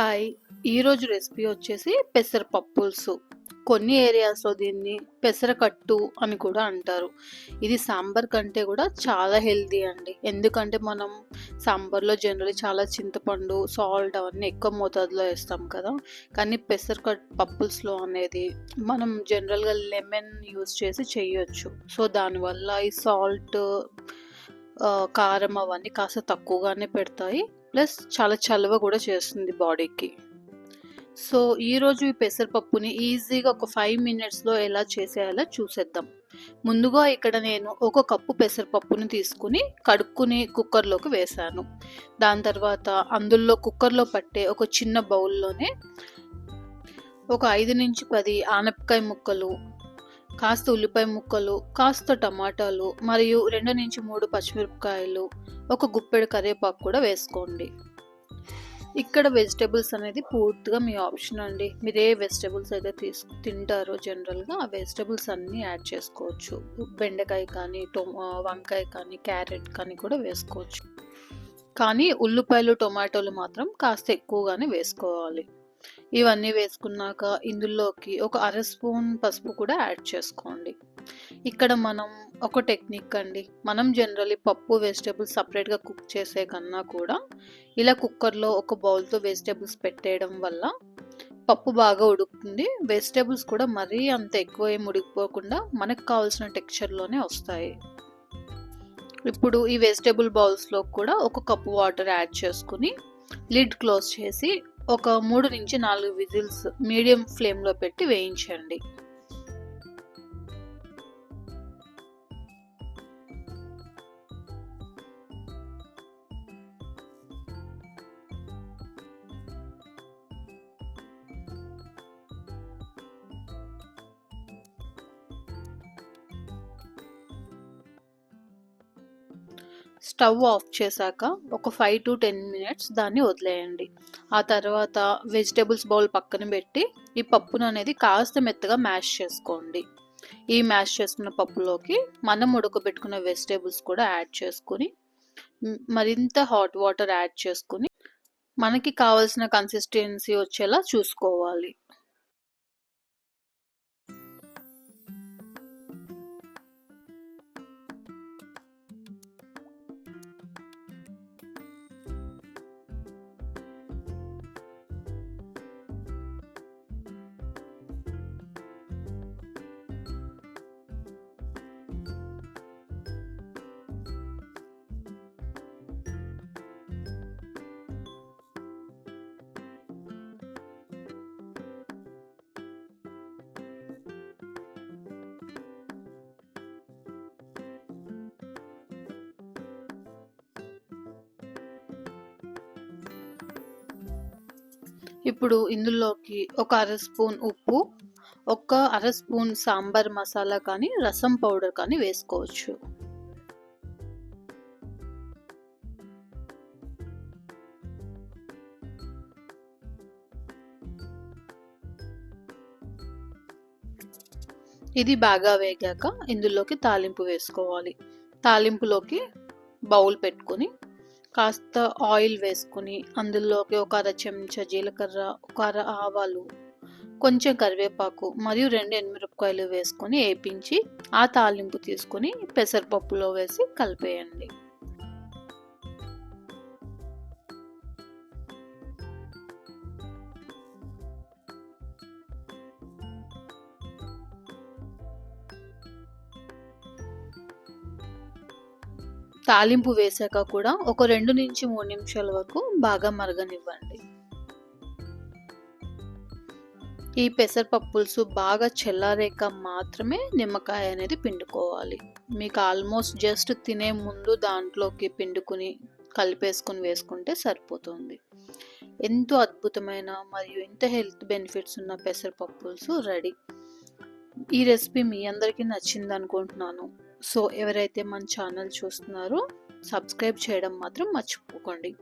Hi ఈరోజు recipe వచ్చేసి పెసరపప్పులుసు. కొన్ని ఏరియాస్లో దీన్ని పెసరకట్టు అని కూడా అంటారు. ఇది సాంబార్ కంటే కూడా చాలా హెల్తీ అండి. ఎందుకంటే మనం సాంబార్లో జనరల్లీ చాలా చింతపండు సాల్ట్ అవన్నీ ఎక్కువ మోతాదులో వేస్తాం కదా. కానీ పెసరకట్ పప్పుల్స్లో అనేది మనం జనరల్గా లెమన్ యూస్ చేసి చేయొచ్చు. సో దానివల్ల ఈ సాల్ట్ కారం అవన్నీ కాస్త తక్కువగానే పెడతాయి. ప్లస్ చాలా చలువ కూడా చేస్తుంది బాడీకి. సో ఈరోజు ఈ పెసరపప్పుని ఈజీగా ఒక ఫైవ్ మినిట్స్లో ఎలా చేసేయాలో చూసేద్దాం. ముందుగా ఇక్కడ నేను ఒక కప్పు పెసరపప్పుని తీసుకుని కడుక్కుని కుక్కర్లోకి వేశాను దాని తర్వాత అందులో కుక్కర్లో పట్టే ఒక చిన్న బౌల్లోనే ఒక ఐదు నుంచి పది ఆనపకాయ ముక్కలు కాస్త ఉల్లిపాయ ముక్కలు కాస్త టమాటాలు మరియు రెండు నుంచి మూడు పచ్చిమిరపకాయలు ఒక గుప్పెడు కరివేపాకు కూడా వేసుకోండి. ఇక్కడ వెజిటేబుల్స్ అనేది పూర్తిగా మీ ఆప్షన్ అండి. మీరు ఏ వెజిటేబుల్స్ అయితే తీసుకు తింటారో జనరల్గా ఆ వెజిటేబుల్స్ అన్నీ యాడ్ చేసుకోవచ్చు. బెండకాయ కానీ టొమా వంకాయ కానీ క్యారెట్ కానీ కూడా వేసుకోవచ్చు. కానీ ఉల్లిపాయలు టొమాటోలు మాత్రం కాస్త ఎక్కువగానే వేసుకోవాలి. ఇవన్నీ వేసుకున్నాక ఇందులోకి ఒక అర స్పూన్ పసుపు కూడా యాడ్ చేసుకోండి. ఇక్కడ మనం ఒక టెక్నిక్ అండి. మనం జనరలీ పప్పు వెజిటేబుల్స్ సపరేట్గా కుక్ చేసే కన్నా కూడా ఇలా కుక్కర్లో ఒక బౌల్తో వెజిటేబుల్స్ పెట్టేయడం వల్ల పప్పు బాగా ఉడుకుతుంది. వెజిటేబుల్స్ కూడా మరీ అంత ఎక్కువ ఏం ఉడికిపోకుండా మనకు కావాల్సిన టెక్స్చర్లోనే వస్తాయి. ఇప్పుడు ఈ వెజిటేబుల్ బౌల్స్లో కూడా ఒక కప్పు వాటర్ యాడ్ చేసుకుని లిడ్ క్లోజ్ చేసి ఒక మూడు నుంచి నాలుగు విజిల్స్ మీడియం ఫ్లేమ్లో పెట్టి వేయించండి. స్టవ్ ఆఫ్ చేశాక ఒక ఫైవ్ టు టెన్ మినిట్స్ దాన్ని వదిలేయండి. ఆ తర్వాత వెజిటేబుల్స్ బౌల్ పక్కన పెట్టి ఈ పప్పును అనేది కాస్త మెత్తగా మ్యాష్ చేసుకోండి. ఈ మ్యాష్ చేసుకున్న పప్పులోకి మనం ఉడకబెట్టుకున్న వెజిటేబుల్స్ కూడా యాడ్ చేసుకుని మరింత హాట్ వాటర్ యాడ్ చేసుకుని మనకి కావాల్సిన కన్సిస్టెన్సీ వచ్చేలా చూసుకోవాలి. ఇప్పుడు ఇందులోకి ఒక అర స్పూన్ ఉప్పు ఒక అర స్పూన్ సాంబార్ మసాలా కానీ రసం పౌడర్ కానీ వేసుకోవచ్చు. ఇది బాగా వేగాక ఇందులోకి తాలింపు వేసుకోవాలి. తాలింపులోకి బౌల్ పెట్టుకొని కాస్త ఆయిల్ వేసుకుని అందులోకి ఒక అర చెంచా జీలకర్ర ఒక అర ఆవాలు కొంచెం కరివేపాకు మరియు రెండు ఎనిమిరపకాయలు వేసుకొని వేపించి ఆ తాలింపు తీసుకొని పెసరపప్పులో వేసి కలిపేయండి. తాలింపు వేసాక కూడా ఒక రెండు నుంచి మూడు నిమిషాల వరకు బాగా మరగనివ్వండి. ఈ పెసరపప్పు పులుసు బాగా చల్లారేక మాత్రమే నిమ్మకాయ అనేది పిండుకోవాలి. మీకు ఆల్మోస్ట్ జస్ట్ తినే ముందు దాంట్లోకి పిండుకుని కలిపేసుకుని వేసుకుంటే సరిపోతుంది. ఎంతో అద్భుతమైన మరియు ఎంత హెల్త్ బెనిఫిట్స్ ఉన్న పెసరపప్పు పులుసు రెడీ. ఈ రెసిపీ మీ అందరికీ నచ్చింది అనుకుంటున్నాను సో ఎవరైతే మన ఛానల్ చూస్తున్నారో సబ్స్క్రైబ్ చేయడం మాత్రం మర్చిపోకండి.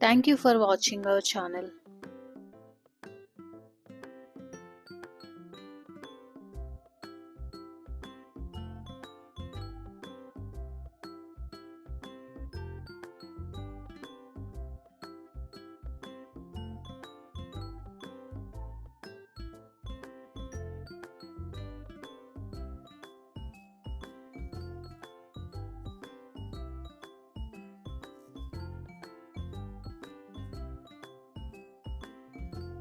Thank you for watching our channel.